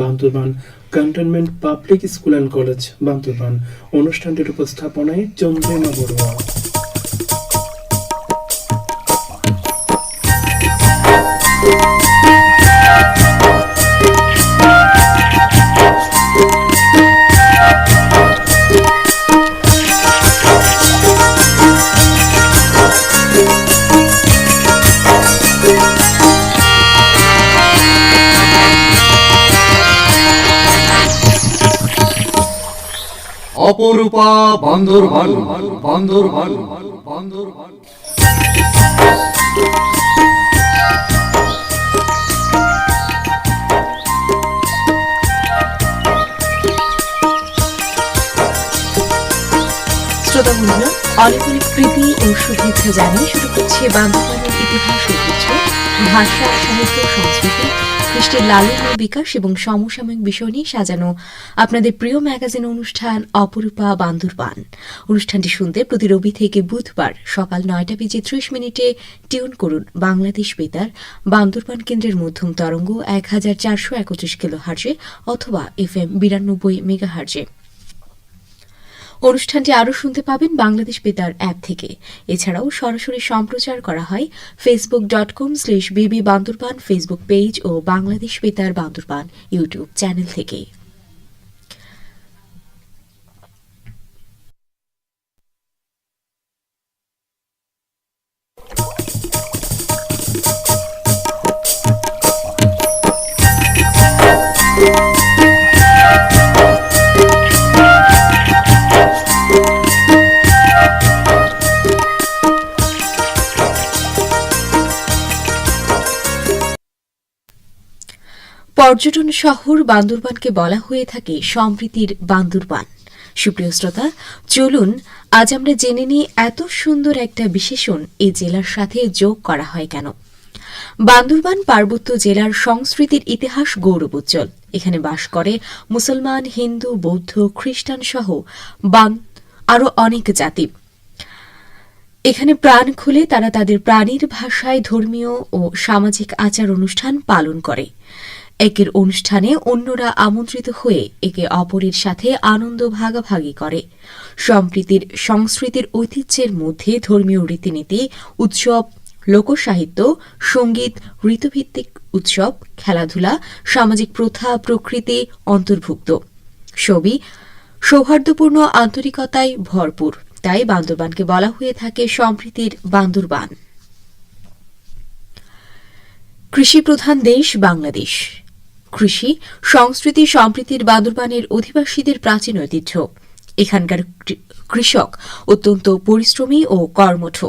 Bandarban cantonment public school and college Bandarban. অনুষ্ঠানটির উপস্থাপনায় চন্দ্রিমা বড়ুয়া। অপরূপা বান্দরবান বান্দরবান বান্দরবান শ্রোতা বন্ধুরা অনেক অনেক প্রীতি ও শুভেচ্ছা জানিয়ে শুরু করছে বান্দরবানের ইতিহাস ঐতিহ্য, ভাষা, সাহিত্য, সংস্কৃতি। খ্রিস্টের লালন বিকাশ এবং সমসাময়িক বিষয় নিয়ে সাজানো আপনাদের প্রিয় ম্যাগাজিন অনুষ্ঠান অপরূপা বান্দরবান অনুষ্ঠানটি শুনতে প্রতি রবি থেকে বুধবার সকাল নয়টা বেজে ত্রিশ মিনিটে টিউন করুন বাংলাদেশ বেতার বান্দরবান কেন্দ্রের মধ্যম তরঙ্গ এক হাজার চারশো একত্রিশ কিলো হার্জে অথবা এফ এম বিরানব্বই মেগা হার্জে অনুষ্ঠানটি আরও শুনতে পাবেন বাংলাদেশ বেতার অ্যাপ থেকে। এছাড়াও সরাসরি সম্প্রচার করা হয় Facebook dot com slash BB Bandarban Facebook page ও বাংলাদেশ বেতার বান্দরবান ইউটিউব চ্যানেল থেকে। পর্যটন শহর বান্দরবানকে বলা হয়ে থাকে সম্প্রীতির বান্দরবান। সুপ্রিয় শ্রোতা, চলুন আজ আমরা জেনে নিই এত সুন্দর একটা বিশেষণ এই জেলার সাথে যোগ করা হয় কেন। বান্দরবান পার্বত্য জেলার সংস্কৃতির ইতিহাস গৌরবোজ্জ্বল। এখানে বাস করে মুসলমান, হিন্দু, বৌদ্ধ, খ্রিস্টান সহ বান আরও অনেক জাতি। এখানে প্রাণ খুলে তারা তাদের প্রাণীর ভাষায় ধর্মীয় ও সামাজিক আচার অনুষ্ঠান পালন করে। একের অনুষ্ঠানে অন্যরা আমন্ত্রিত হয়ে একে অপরের সাথে আনন্দ ভাগাভাগি করে। সম্প্রীতির, সংস্কৃতির ঐতিহ্যের মধ্যে ধর্মীয় রীতিনীতি, উৎসব, লোকসাহিত্য, সংগীত, ঋতুভিত্তিক উৎসব, খেলাধুলা, সামাজিক প্রথা, প্রকৃতি অন্তর্ভুক্ত। সবই সৌহার্দ্যপূর্ণ আন্তরিকতায় ভরপুর। তাই বান্দরবানকে বলা হয়ে থাকে সম্প্রীতির বান্দরবান। কৃষি প্রধান দেশ বাংলাদেশ। কৃষি, সংস্কৃতি, সম্প্রীতির বান্দরবানের অধিবাসীদের প্রাচীন ঐতিহ্য। এখানকার কৃষক অত্যন্ত পরিশ্রমী ও কর্মঠ।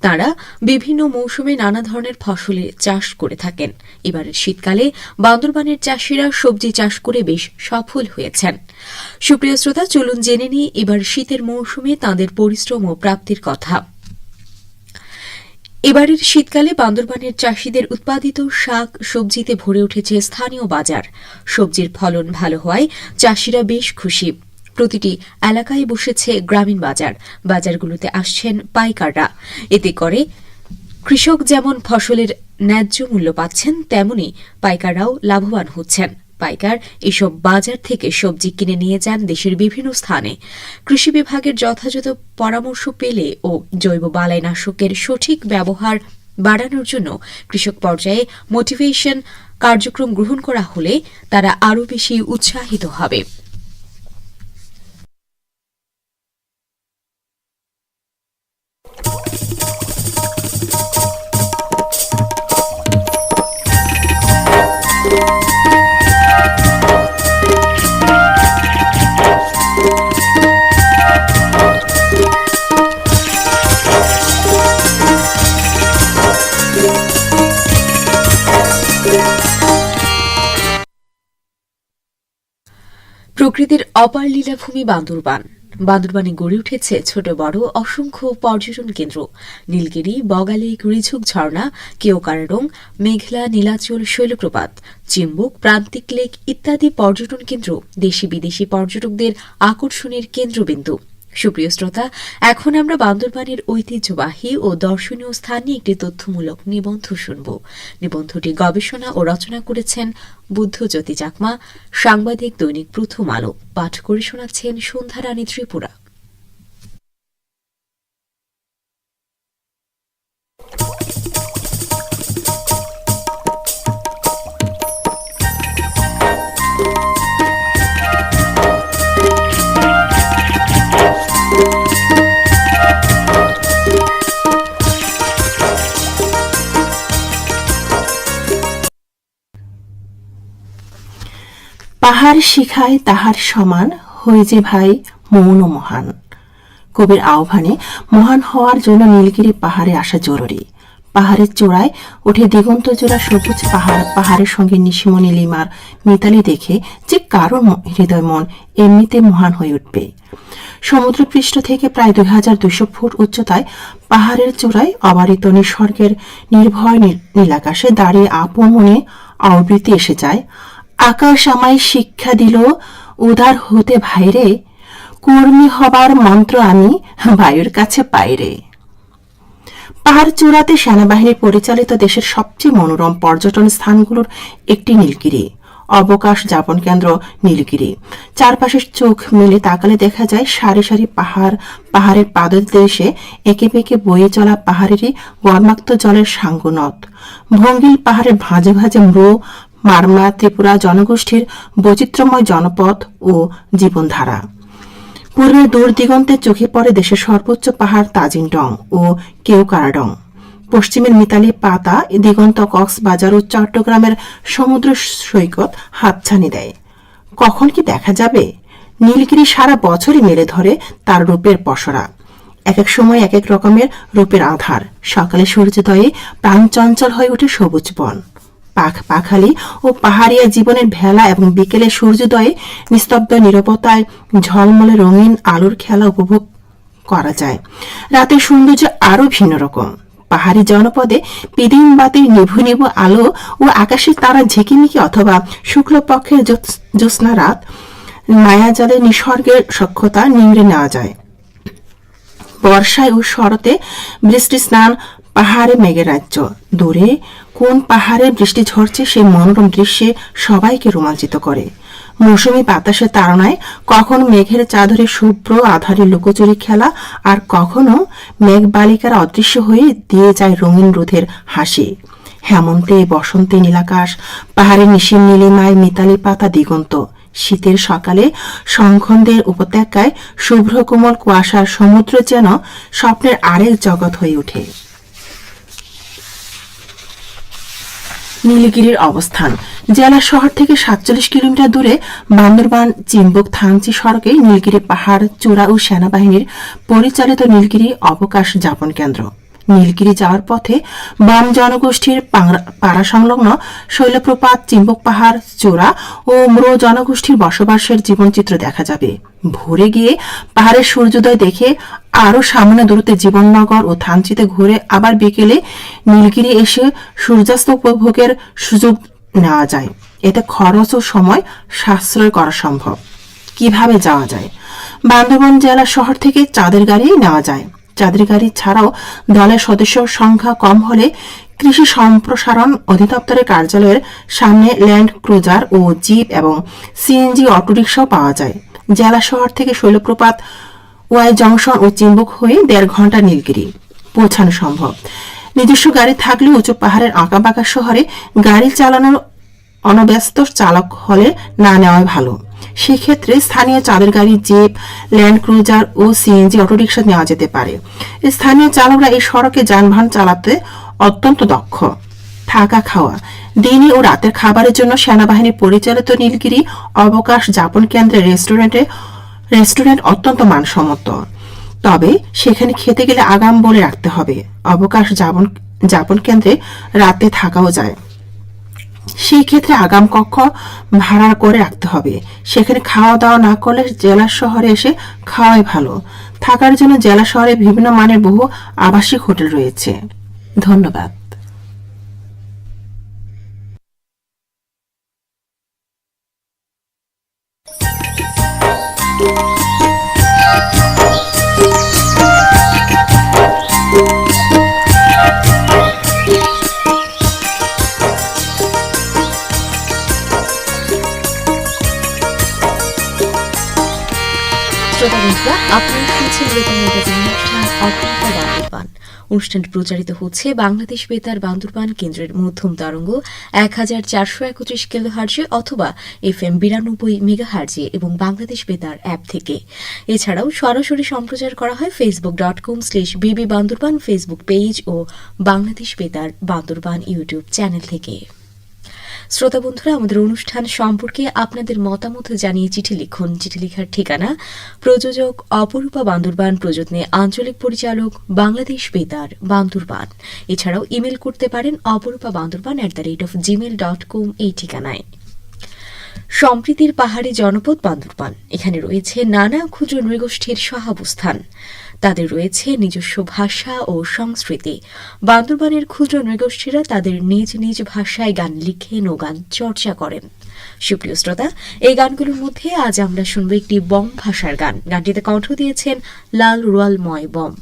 তারা বিভিন্ন মৌসুমে নানা ধরনের ফসলের চাষ করে থাকেন। এবারের শীতকালে বান্দরবানের চাষিরা সবজি চাষ করে বেশ সফল হয়েছেন। সুপ্রিয় শ্রোতা, চলুন জেনে নিই এবার শীতের মৌসুমে তাঁদের পরিশ্রম ও প্রাপ্তির কথা। এবারের শীতকালে বান্দরবানের চাষিদের উৎপাদিত শাক সবজিতে ভরে উঠেছে স্থানীয় বাজার। সবজির ফলন ভালো হওয়ায় চাষিরা বেশ খুশি। প্রতিটি এলাকায় বসেছে গ্রামীণ বাজার। বাজারগুলোতে আসছেন পাইকাররা। এতে করে কৃষক যেমন ফসলের ন্যায্য মূল্য পাচ্ছেন, তেমনি পাইকাররাও লাভবান হচ্ছেন। পাইকার এসব বাজার থেকে সবজি কিনে নিয়ে যান দেশের বিভিন্ন স্থানে। কৃষি বিভাগের যথাযথ পরামর্শ পেলে ও জৈব বালাইনাশকের সঠিক ব্যবহার বাড়ানোর জন্য কৃষক পর্যায়ে মোটিভেশন কার্যক্রম গ্রহণ করা হলে তারা আরও বেশি উৎসাহিত হবে। প্রকৃতির অপার লীলাভূমি বান্দরবান। বান্দরবানে গড়ে উঠেছে ছোট, বড়, অসংখ্য পর্যটন কেন্দ্র। নীলগিরি বগালেক রিঝুক ঝর্ণা, কেওকারডং, মেঘলা, নীলাচল, শৈলপ্রপাত, চিম্বুক, প্রান্তিক লেক ইত্যাদি পর্যটন কেন্দ্র দেশি বিদেশি পর্যটকদের আকর্ষণের কেন্দ্রবিন্দু। সুপ্রিয় শ্রোতা, এখন আমরা বান্দরবানের ঐতিহ্যবাহী ও দর্শনীয় স্থানে একটি তথ্যমূলক নিবন্ধ শুনব। নিবন্ধটি গবেষণা ও রচনা করেছেন বুদ্ধজ্যোতি চাকমা। সাংবাদিক দৈনিক প্রথম আলো। পাঠ করে শোনাচ্ছেন সন্ধ্যা রানী ত্রিপুরা। পাহাড় শিখায় তাহার সমান হই যে ভাই মৌন মহান। কবির আহ্বানে মহান হওয়ার জন্য নীলগিরি পাহাড়ে আসা জরুরি। পাহাড়ের চূড়ায় উঠে দিগন্ত জোড়া সবুজ পাহাড়। পাহাড়ের সঙ্গে নিশিমণি লিমার মিতালি দেখে যে কারও হৃদয় মন এমনিতে মহান হয়ে উঠবে। সমুদ্রপৃষ্ঠ থেকে প্রায় দুই হাজার দুশো ফুট উচ্চতায় পাহাড়ের চূড়ায় অবারিত নিসর্গের নির্ভয় নীলাকাশে দাঁড়িয়ে আপন মনে আবৃত্তি এসে যায়। আকাশ আমায় শিক্ষা দিল, উদার হতে ভাইরে, কর্মী হবার মন্ত্র আমি বায়ুর কাছে পাইরে। পাহাড় চূড়াতে সেনাবাহিনী পরিচালিত দেশের সবচেয়ে মনোরম পর্যটন স্থানগুলোর একটি নীলগিরি, অবকাশ যাপন কেন্দ্র নীলগিরি। চারপাশের চোখ মেলে তাকালে দেখা যায় সারি সারি পাহাড়, পাহাড়ের পাদদেশে একে বেঁকে বয়ে চলা পাহাড়েরই গর্মাক্ত জলের সাঙ্গনদ। ভঙ্গিল পাহাড়ের ভাঁজে ভাঁজে ম্রু মারমা ত্রিপুরা জনগোষ্ঠীর বৈচিত্র্যময় জনপদ ও জীবনধারা। পূর্বে দূর দিগন্তে চোখে পড়ে দেশের সর্বোচ্চ পাহাড় তাজিংডং ও কেওকারাডং পশ্চিমের মিতালি পাতা দিগন্ত কক্সবাজার ও চট্টগ্রামের সমুদ্র সৈকত হাতছানি দেয়। কখন কি দেখা যাবে? নীলগিরি সারা বছরই মেলে ধরে তার রূপের পসরা। এক এক সময় এক এক রকমের রূপের আধার। সকালে সূর্যোদয়ে প্রাণ চঞ্চল হয়ে ওঠে সবুজ বন। পাখ পাখালি ও পাহাড়িয়া জীবনের ভেলা এবং বিকেলে সূর্যোদয়ে নিস্তব্ধ নিরবতায় ঝলমলে রঙিন আলোর খেলা উপভোগ করা যায়। রাতের সৌন্দর্য আরও ভিন্ন রকম। পাহাড়ি জনপদে পিদিম বাতির নিভু নিভু আলো ও আকাশের তারা ঝিকিমিকি অথবা শুক্লপক্ষের জ্যোৎস- জ্যোৎস্না রাত মায়াজালে নিসর্গের সক্ষতা নিংড়ে নেওয়া যায়। বর্ষায় ও শরতে বৃষ্টি স্নান পাহাড়ে মেঘের রাজ্য। দূরে কোন পাহাড়ে বৃষ্টি ঝরছে সেই মনোরম দৃশ্যে সবাইকে রোমাঞ্চিত করে। মৌসুমী বাতাসের তাড়নায় কখনো মেঘের চাদরে শুভ্র আধারে লুকোচুরি খেলা আর কখনো মেঘ বালিকার অদৃশ্য হয়ে দিয়ে যায় রঙিন রোধের হাসি। হেমন্তে, বসন্তে নীলাকাশ, পাহাড়ের নিশিম নীলিমায় মিতালি পাতা দিগন্ত। শীতের সকালে সংখন্দের উপত্যকায় শুভ্র কোমল কুয়াশার সমুদ্র যেন স্বপ্নের আরেক জগৎ হয়ে ওঠে। নীলগিরির অবস্থান। জেলা শহর থেকে সাতচল্লিশ কিলোমিটার দূরে বান্দরবান, চিম্বুক, থানচি সড়কে নীলগিরি পাহাড় চূড়া ও সেনাবাহিনীর পরিচালিত নীলগিরি অবকাশ যাপন কেন্দ্র। নীলগিরি যাওয়ার পথে বাম জনগোষ্ঠীর পাড়া সংলগ্ন শৈলপ্রপাত, চিম্বক পাহাড় চূড়া ও ম্রো জনগোষ্ঠীর বসবাসের জীবনচিত্র দেখা যাবে। ভোরে গিয়ে পাহাড়ের সূর্যোদয় দেখে আরও সামান্য দূরত্বে জীবননগর ও থানচিতে ঘুরে আবার বিকেলে নীলগিরি এসে সূর্যাস্ত উপভোগের সুযোগ নেওয়া যায়। এতে খরচ ও সময় সাশ্রয় করা সম্ভব। কীভাবে যাওয়া যায়? বান্দরবান জেলা শহর থেকে চাঁদের গাড়ি নেওয়া যায়। চাঁদের গাড়ি ছাড়াও দলের সদস্য সংখ্যা কম হলে কৃষি সম্প্রসারণ অধিদপ্তরের কার্যালয়ের সামনে ল্যান্ড ক্রুজার ও জিপ এবং সিএনজি অটোরিকশাও পাওয়া যায়। জেলা শহর থেকে শৈলপ্রপাত, ওয়াই জংশন ও চিম্বুক হয়ে দেড় ঘণ্টা নীলগিরি পৌঁছানো সম্ভব। নিজস্ব গাড়ি থাকলে উঁচু পাহাড়ের আঁকাবাঁকা শহরে গাড়ি চালানোর অনব্যস্ত চালক হলে না নেওয়াই ভালো। সেক্ষেত্রে স্থানীয় চাঁদের গাড়ি, জিপ, ল্যান্ড ক্রুজার ও সিএনজি অটোরিকশা নেওয়া যেতে পারে। স্থানীয় চালকরা এই সড়কে যানবাহন চালাতে অত্যন্ত দক্ষ। থাকা খাওয়া, দিনে ও রাতের খাবারের জন্য সেনাবাহিনী পরিচালিত নীলগিরি অবকাশ যাপন কেন্দ্রের রেস্টুরেন্টে, রেস্টুরেন্ট অত্যন্ত মানসম্মত। তবে সেখানে খেতে গেলে আগাম বলে রাখতে হবে। অবকাশ যাপন যাপন কেন্দ্রে রাতে থাকাও যায়। সেই ক্ষেত্রে আগাম কক্ষ ভাড়া করে রাখতে হবে। সেখানে খাওয়া দাওয়া না করলে জেলা শহরে এসে খাওয়াই ভালো। থাকার জন্য জেলা শহরে বিভিন্ন মানের বহু আবাসিক হোটেল রয়েছে। ধন্যবাদ। বান্দরবান। অনুষ্ঠানটি প্রচারিত হচ্ছে বাংলাদেশ বেতার বান্দরবান কেন্দ্রের মধ্যম তরঙ্গ এক হাজার চারশো একত্রিশ কেলো হার্জে অথবা এফ এম বিরানব্বই মেগা হার্জে এবং বাংলাদেশ বেতার অ্যাপ থেকে। এছাড়াও সরাসরি সম্প্রচার করা হয় Facebook dot com slash BB Bandarban Facebook page ও বাংলাদেশ বেতার বান্দরবান ইউটিউব চ্যানেল থেকে। শ্রোতা বন্ধুরা, আমাদের অনুষ্ঠান সম্পর্কে আপনাদের মতামত জানিয়ে চিঠি লিখুন। চিঠি লেখার ঠিকানা প্রযোজক অপরূপা বান্দরবান, প্রযত্নে আঞ্চলিক পরিচালক বাংলাদেশ বেতার বান্দরবান। এছাড়াও ইমেল করতে পারেন Aparupa Bandarban at the rate of Gmail dot com এই ঠিকানায়। সম্প্রীতির পাহাড়ি জনপদ বান্দরবান। এখানে রয়েছে নানা ক্ষুদ্র নৃগোষ্ঠীর সহাবস্থান। তাদের রয়েছে নিজস্ব ভাষা ও সংস্কৃতি। বান্দরবানের ক্ষুদ্র নৃগোষ্ঠীরা তাদের নিজ নিজ ভাষায় গান লিখেন ও গান চর্চা করেন। সুপ্রিয় শ্রোতা, এই গানগুলোর মধ্যে আজ আমরা শুনব একটি বম ভাষার গান। গানটিতে কণ্ঠ দিয়েছেন লাল রুয়ালময় বম।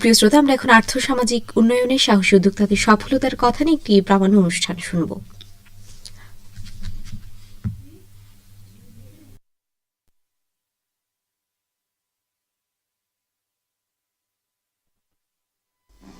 সুপ্রিয় শ্রোতা, আমরা এখন আর্থ সামাজিক উন্নয়নে সাহসী উদ্যোক্তাদের সফলতার কথা নিয়ে একটি প্রামাণ্য অনুষ্ঠান শুনব।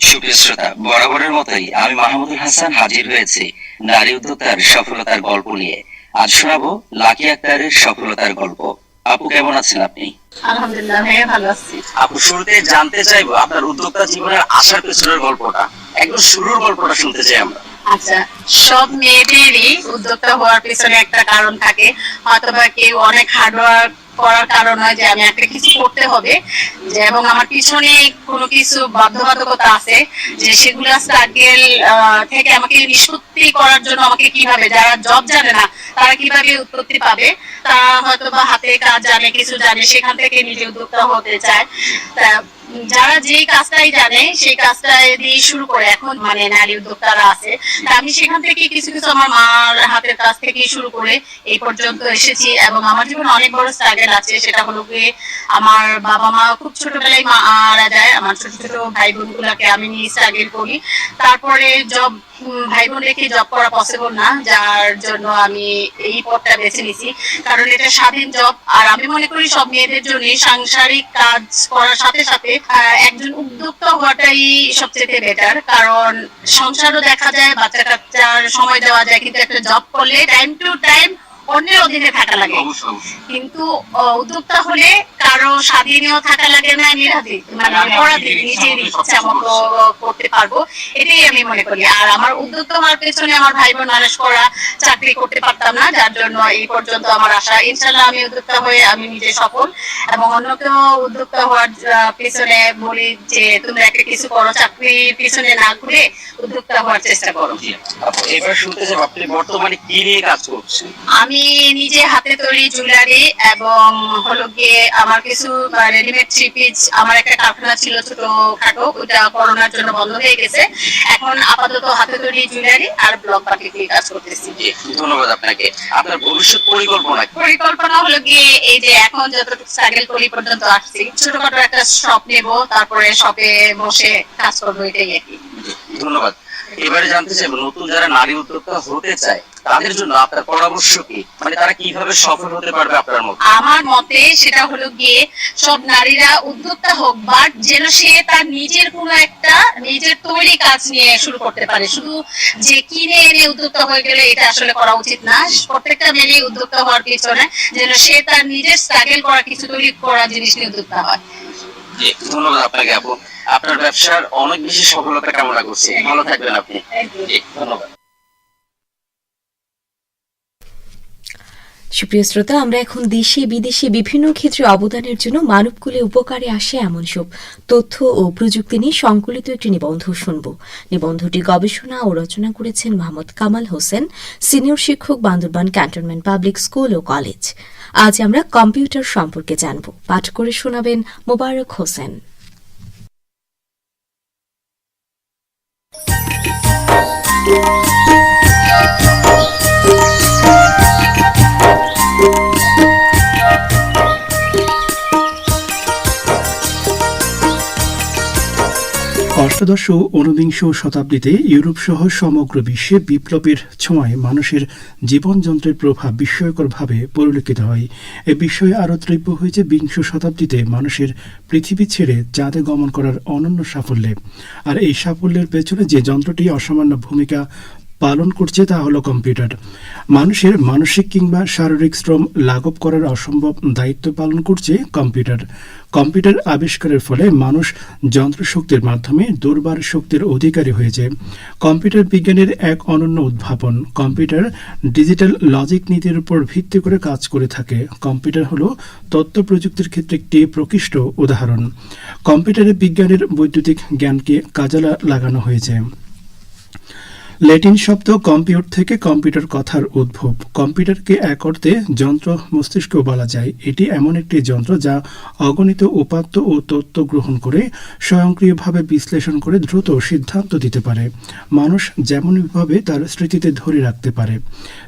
সুপ্রিয় শ্রোতা, বরাবরের মতোই আমি মাহমুদুল হাসান হাজির হয়েছি নারী উদ্যোক্তার সফলতার গল্প নিয়ে। আজ শোনাবো লাকি আক্তারের সফলতার গল্প। আপু কেমন আছেন আপনি? আলহামদুলিল্লাহ হ্যাঁ ভালো আছি। আপু শুরুতে জানতে চাইব আপনার উদ্যোক্তা জীবনের আসার পেছনের গল্পটা। একদম শুরুর গল্পটা শুনতে চাই আমরা। আচ্ছা সব মেয়েদেরই উদ্যোক্তা হওয়ার পিছনে একটা কারণ থাকে। হয়তোবা কেউ অনেক হার্ডওয়ার্ক করার কারণ হয় যে আমি একটা কিছু করতে হবে, যে এবং আমার পিছনে কোনো কিছু বাধ্যবাধকতা আছে, যে সেগুলো স্ট্রাগেল থেকে আমাকে নিষ্পত্তি করার জন্য আমাকে কীভাবে, যারা জব জানে না, তারা কীভাবে উৎপত্তি পাবে, তারা হয়তো বা হাতে কাজ জানে, কিছু জানে, সেখান থেকে নিজে উদ্যোক্তা হতে চায়। যারা যে কাজটাই জানে, সেই কাজটা দিয়ে শুরু করে এখন মানে নারী উদ্যোক্তারা আছে। আমি সেখান থেকে কিছু কিছু আমার মার হাতের কাজ থেকে শুরু করে এই পর্যন্ত এসেছি এবং আমার জীবনে অনেক বড় স্ট্রাগল আছে, সেটা হলো গিয়ে আমার বাবা মা খুব ছোটবেলায় মারা যায়। আমার ছোট ছোট ভাই বোন আমি নিয়ে স্ট্রাগল করি। তারপরে জব ভাই বোন রেখে জব করা পসিবল না, যার জন্য আমি এই পথটা বেছে নিছি। কারণ এটা স্বাধীন জব আর আমি মনে করি সব মেয়েদের জন্য সাংসারিক কাজ করার সাথে সাথে একজন উদ্যোক্তা হওয়াটাই সবচেয়ে বেটার কারণ সংসারও দেখা যায় বাচ্চা কাচ্চার সময় দেওয়া যায়, কিন্তু একটা জব করলে টাইম টু টাইম অন্যের অধীনে থাকা লাগে। কিন্তু উদ্যোক্তা হলে কারও স্বাধীনও থাকা লাগে না নিরাধীন মানে পরাধীন নিজের ইচ্ছা মতো করতে পারব এটাই আমি মনে করি। আর আমার উদ্যোক্তা হওয়ার পেছনে আমার ভাই বোন করা চাকরি করতে পারতাম না যার জন্য এই পর্যন্ত আমার আশা। ইনশাল্লাহ আমি উদ্যোক্তা হয়ে আমি নিজে সফল এবং অন্যকেও উদ্যোক্তা হওয়ার পেছনে বলি যে তুমি একটা কিছু করো চাকরির পিছনে না ঘুরে উদ্যোক্তা হওয়ার চেষ্টা করো। এবার শুনতে চাই আপনি বর্তমানে কি নিয়ে কাজ করছেন? আমি নিজে হাতে তৈরি জুয়েলারি এবং হলো গিয়ে আমার কিছু রেডিমেড থ্রি পিস আমার একটা কারখানা ছিল ছোট খাটো ওটা করোনার জন্য বন্ধ হয়ে গেছে। এখন আপাতত হাতে তৈরি জুয়েলারি আর ব্লক পার্টি দিয়ে কাজ করতেছি। ধন্যবাদ আপনাকে। আপনার ভবিষ্যৎ পরিকল্পনা? পরিকল্পনা হলো গিয়ে এই যে এখন যতটুকু স্ট্রাগল করি পর্যন্ত আসছি ছোটখাটো একটা শপ নেব তারপরে শপে বসে কাজ করব এটাই আর কি। ধন্যবাদ। এবারে জানতে চাইব নতুন যারা নারী উদ্যোক্তা হতে চায় তাদের জন্য আপনার পরামর্শ কি? মানে তারা কীভাবে সফল হতে পারবে আপনার মতো? আমার মতে সেটা হলো গিয়ে সব নারীরা উদ্যোক্তা হোক বাট যেন সে তার নিজের কোনো একটা নিজের তৈরি কাজ নিয়ে শুরু করতে পারে। শুধু যে কিনে এনে উদ্যোক্তা হয়ে গেলে এটা আসলে করা উচিত না। প্রত্যেকটা মেয়ে উদ্যোক্তা হওয়ার পিছনে যেন সে তার নিজের স্ট্রাগল করা কিছু তৈরি করা জিনিস নিয়ে উদ্যোক্তা হয়। ধন্যবাদ আপনাকে আপু। আপনার ব্যবসার অনেক বেশি সফলতা কামনা করছি। ভালো থাকবেন আপনি। ধন্যবাদ। সুপ্রিয় শ্রোতা, আমরা এখন দেশে, বিদেশে বিভিন্ন ক্ষেত্রে অবদানের জন্য মানবকুলে উপকারে আসে এমন সব তথ্য ও প্রযুক্তি নিয়ে সংকলিত একটি নিবন্ধ শুনব। নিবন্ধটি গবেষণা ও রচনা করেছেন মোহাম্মদ কামাল হোসেন, সিনিয়র শিক্ষক বান্দরবান ক্যান্টনমেন্ট পাবলিক স্কুল ও কলেজ। আজ আমরা কম্পিউটার সম্পর্কে জানব। পাঠ করে শোনাবেন মোবারক হোসেন। 啊。অষ্টাদশ ও ঊনবিংশ শতাব্দীতে ইউরোপ সহ সমগ্র বিশ্বে বিপ্লবের ছোঁয়ায় মানুষের জীবনযন্ত্রের প্রভাব বিস্ময়করভাবে পরিলক্ষিত হয়। এ বিষয়ে আরও তীব্র হয়েছে বিংশ শতাব্দীতে মানুষের পৃথিবী ছেড়ে চাঁদে গমন করার অনন্য সাফল্যে। আর এই সাফল্যের পেছনে যে যন্ত্রটি অসামান্য ভূমিকা পালন করছে তা হলো কম্পিউটার। মানুষের মানসিক কিংবা শারীরিক শ্রম লাঘব করার অসম্ভব দায়িত্ব পালন করছে কম্পিউটার। কম্পিউটার আবিষ্কারের ফলে মানুষ যন্ত্রশক্তির মাধ্যমে দুর্বার শক্তির অধিকারী হয়েছে। কম্পিউটার বিজ্ঞানের এক অনন্য উদ্ভাবন। কম্পিউটার ডিজিটাল লজিক নীতির উপর ভিত্তি করে কাজ করে থাকে। কম্পিউটার হলো তথ্য প্রযুক্তির ক্ষেত্রে একটি প্রকৃষ্ট উদাহরণ। কম্পিউটারে বিজ্ঞানের বৈদ্যুতিক জ্ঞানকে কাজে লাগানো হয়েছে। ল্যাটিন শব্দ কম্পিউট থেকে কম্পিউটার কথার উদ্ভব। কম্পিউটারকে এক অর্থে যন্ত্র মস্তিষ্ক বলা যায়। এটি এমন একটি যন্ত্র যা অগণিত উপাত্ত ও তথ্য গ্রহণ করে, স্বয়ংক্রিয়ভাবে বিশ্লেষণ করে দ্রুত সিদ্ধান্ত দিতে পারে। মানুষ যেমনভাবে তার স্মৃতিতে ধরে রাখতে পারে,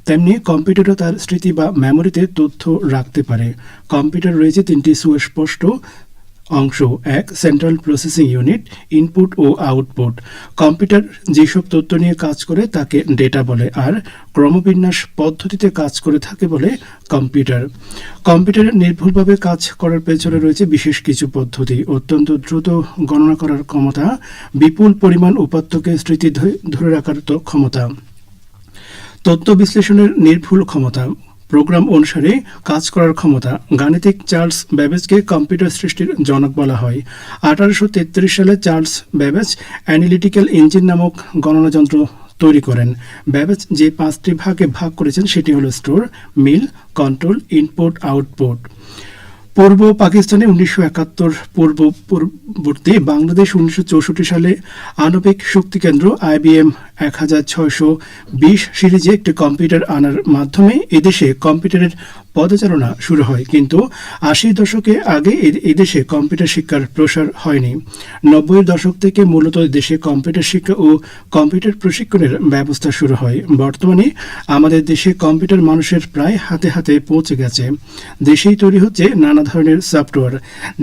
তেমনি কম্পিউটারও তার স্মৃতি বা মেমোরিতে তথ্য রাখতে পারে। কম্পিউটার রয়েছে তিনটি সুস্পষ্ট অংশ এক সেন্ট্রাল প্রসেসিং ইউনিট ইনপুট ও আউটপুট কম্পিউটার যেসব তথ্য নিয়ে কাজ করে, তাকে ডেটা বলে, আর ক্রমবিন্যাস পদ্ধতিতে কাজ করে থাকে বলে কম্পিউটার কম্পিউটার নির্ভুলভাবে কাজ করার পেছনে রয়েছে বিশেষ কিছু পদ্ধতি। অত্যন্ত দ্রুত গণনা করার ক্ষমতা, বিপুল পরিমাণ উপাত্তকে স্মৃতি ধরে রাখার ক্ষমতা। তথ্য বিশ্লেষণের নির্ভুল ক্ষমতা। প্রোগ্রাম অনুসারে কাজ করার ক্ষমতা গাণিতিক চার্লস ব্যাবেজকে কম্পিউটার সৃষ্টির জনক বলা হয়। আঠারোশো তেত্রিশ সালে চার্লস ব্যাবেজ অ্যানালিটিক্যাল ইঞ্জিন নামক গণনা যন্ত্র তৈরি করেন। ব্যাবেজ যে পাঁচটি ভাগে ভাগ করেছেন সেটি হলো store, mill, control, input, output. পূর্ব পাকিস্তানে উনিশশো একাত্তর পূর্ব পূর্ববর্তী বাংলাদেশ উনিশশো চৌষট্টি সালে আণবিক শক্তি কেন্দ্র আইবিএম এক হাজার ছয়শো বিশ সিরিজে একটি কম্পিউটার আনার মাধ্যমে এদেশে কম্পিউটারের পদচারণা শুরু হয়, কিন্তু আশির দশকে আগে এদেশে কম্পিউটার শিক্ষার প্রসার হয়নি। নব্বইয়ের দশক থেকে মূলত দেশে কম্পিউটার শিক্ষা ও কম্পিউটার প্রশিক্ষণের ব্যবস্থা শুরু হয়। বর্তমানে আমাদের দেশে কম্পিউটার মানুষের প্রায় হাতে হাতে পৌঁছে গেছে। দেশেই তৈরি হচ্ছে নানা ধরনের সফটওয়্যার।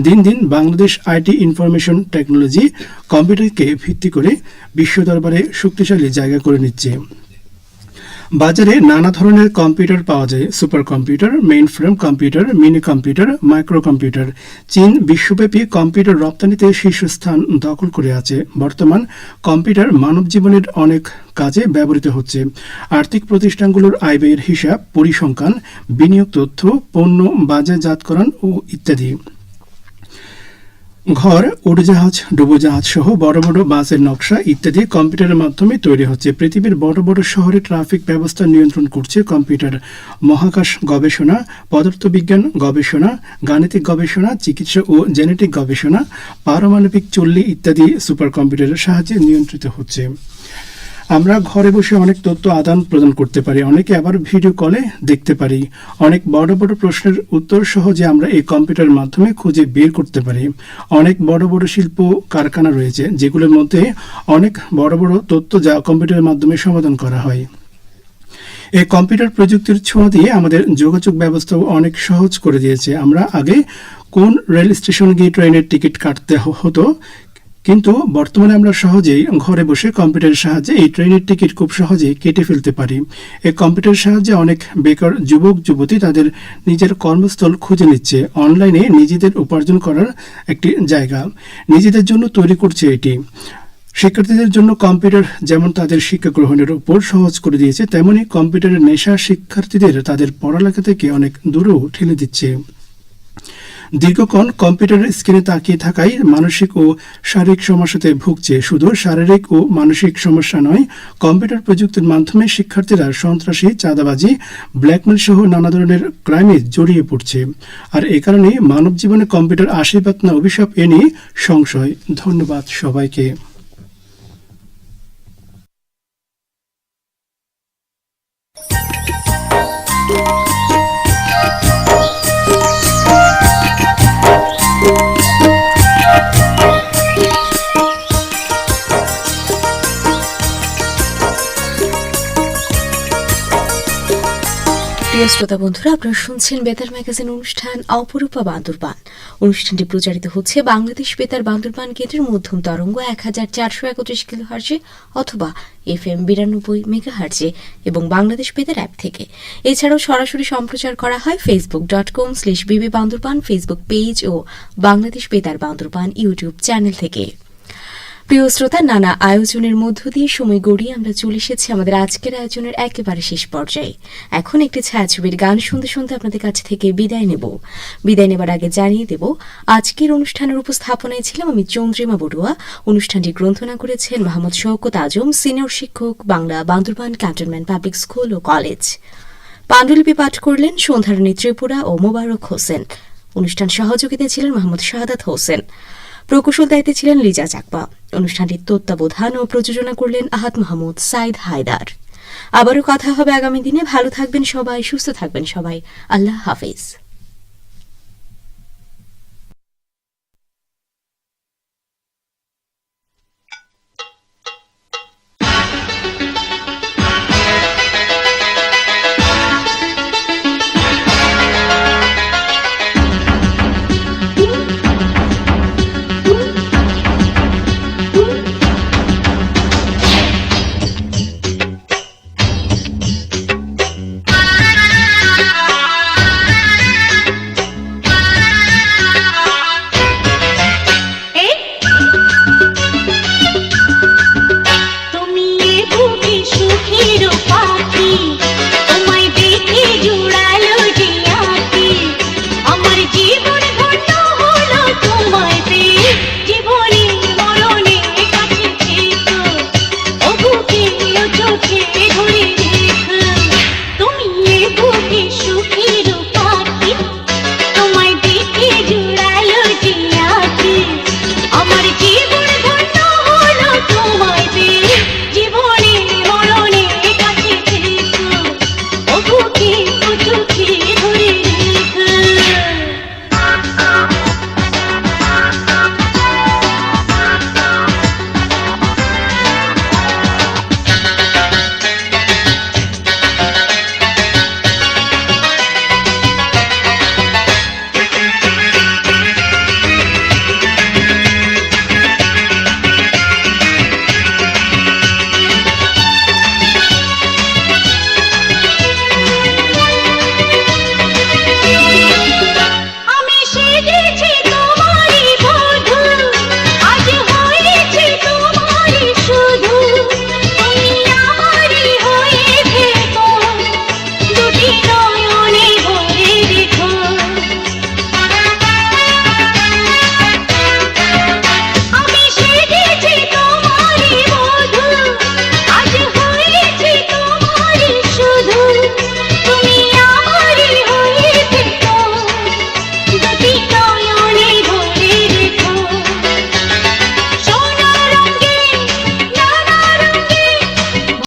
দিন দিন বাংলাদেশ আইটি ইনফরমেশন টেকনোলজি কম্পিউটারকে ভিত্তি করে বিশ্ব দরবারে শক্তিশালী জায়গা করে নিচ্ছে। বাজারে নানা ধরনের কম্পিউটার পাওয়া যায়। Supercomputer mainframe computer, minicomputer, microcomputer. চীন বিশ্বব্যাপী কম্পিউটার রপ্তানিতে শীর্ষস্থান দখল করে আছে। বর্তমান কম্পিউটার মানব জীবনের অনেক কাজে ব্যবহৃত হচ্ছে। আর্থিক প্রতিষ্ঠানগুলোর আয় ব্যয়ের হিসাব, পরিসংখ্যান, বিনিয়োগ তথ্য, পণ্য বাজারজাতকরণ ও ইত্যাদি। ঘর, উড়োজাহাজ, ডুবোজাহাজ সহ বড় বড় বাসের নকশা ইত্যাদি কম্পিউটারের মাধ্যমে তৈরি হচ্ছে। পৃথিবীর বড় বড় শহরে ট্রাফিক ব্যবস্থা নিয়ন্ত্রণ করছে কম্পিউটার মহাকাশ গবেষণা পদার্থবিজ্ঞান গবেষণা, গাণিতিক গবেষণা, চিকিৎসা ও জেনেটিক গবেষণা, পারমাণবিক চল্লি ইত্যাদি সুপার কম্পিউটারের সাহায্যে নিয়ন্ত্রিত হচ্ছে। আমরা ঘরে বসে অনেক তথ্য আদান প্রদান করতে পারি, অনেকে আবার ভিডিও কলে দেখতে পারি। অনেক বড় বড় প্রশ্নের উত্তর সহজে আমরা এই কম্পিউটারের মাধ্যমে খুঁজে বের করতে পারি। অনেক বড় বড় শিল্প কারখানা রয়েছে, যেগুলোর মধ্যে অনেক বড় বড় তথ্য যা কম্পিউটারের মাধ্যমে সমাধান করা হয়। এই কম্পিউটার প্রযুক্তির ছোঁয়া দিয়ে আমাদের যোগাযোগ ব্যবস্থাও অনেক সহজ করে দিয়েছে। আমরা আগে কোন রেল স্টেশন গিয়ে ট্রেনের টিকিট কাটতে হতো কিন্তু বর্তমানে আমরা সহজেই ঘরে বসে কম্পিউটারের সাহায্যে এই ট্রেনের টিকিট খুব সহজেই কেটে ফেলতে পারি। এই কম্পিউটারের সাহায্যে অনেক বেকার যুবক, যুবতী তাদের নিজের কর্মস্থল খুঁজে নিচ্ছে। অনলাইনে নিজেদের উপার্জন করার একটি জায়গা। নিজেদের জন্য তৈরি করছে এটি। শিক্ষার্থীদের জন্য কম্পিউটার যেমন তাদের শিক্ষা গ্রহণের উপর সহজ করে দিয়েছে, তেমনি কম্পিউটারের নেশা শিক্ষার্থীদের তাদের পড়ালেখা থেকে অনেক দূরেও ঠেলে দিচ্ছে। দীর্ঘক্ষণ কম্পিউটারের স্ক্রিনে তাকিয়ে থাকায় মানসিক ও শারীরিক সমস্যাতে ভুগছে। শুধু শারীরিক ও মানসিক সমস্যা নয়, কম্পিউটার প্রযুক্তির মাধ্যমে শিক্ষার্থীরা সন্ত্রাসী, চাঁদাবাজি, ব্ল্যাকমেল সহ নানা ধরনের ক্রাইমে জড়িয়ে পড়ছে। আর এ কারণে মানব জীবনে কম্পিউটার আশীর্বাদ না, অভিশাপ এ নিয়ে সংশয়। ধন্যবাদ সবাইকে। শ্রোতা বন্ধুরা, আপনারা শুনছেন বেতার ম্যাগাজিন অনুষ্ঠান অপরূপা বান্দরবান। অনুষ্ঠানটি প্রচারিত হচ্ছে বাংলাদেশ বেতার বান্দরবান কেন্দ্রের মধ্যম তরঙ্গ এক হাজার চারশো একত্রিশ কিলো হার্জে অথবা এফ এম বিরানব্বই মেগা হার্জে এবং বাংলাদেশ বেতার অ্যাপ থেকে। এছাড়াও সরাসরি সম্প্রচার করা হয় Facebook dot com slash BB Bandarban Facebook page ও বাংলাদেশ বেতার বান্দরবান ইউটিউব চ্যানেল থেকে। প্রিয় শ্রোতা, নানা আয়োজনের মধ্য দিয়ে সময় গড়িয়ে আমরা চলে এসেছি আমাদের আজকের আয়োজনের একেবারে শেষ পর্যায়ে। এখন একটি ছায়াছবির গান শুনতে শুনতে আপনাদের কাছ থেকে বিদায় নেব। বিদায় নেবার আগে জানিয়ে দেব, আজকের অনুষ্ঠানের উপস্থাপনায় ছিলাম আমি চন্দ্রিমা বড়ুয়া। অনুষ্ঠানটি গ্রন্থনা করেছেন মোহাম্মদ শওকত আজম, সিনিয়র শিক্ষক, Bangla Bandarban cantonment public school ও কলেজ। পাণ্ডুলিপি পাঠ করলেন সন্ধ্যারণী ত্রিপুরা ও মোবারক হোসেন। অনুষ্ঠান সহযোগিতায় ছিলেন মোহাম্মদ শাহাদাত হোসেন। প্রকৌশল দায়িত্বে ছিলেন লিজা চাকপা অনুষ্ঠানটির তত্ত্বাবধান ও প্রযোজনা করলেন আহাত মাহমুদ, সাইদ হায়দার। আবারও কথা হবে আগামী দিনে। ভালো থাকবেন সবাই, সুস্থ থাকবেন সবাই। আল্লাহ হাফিজ।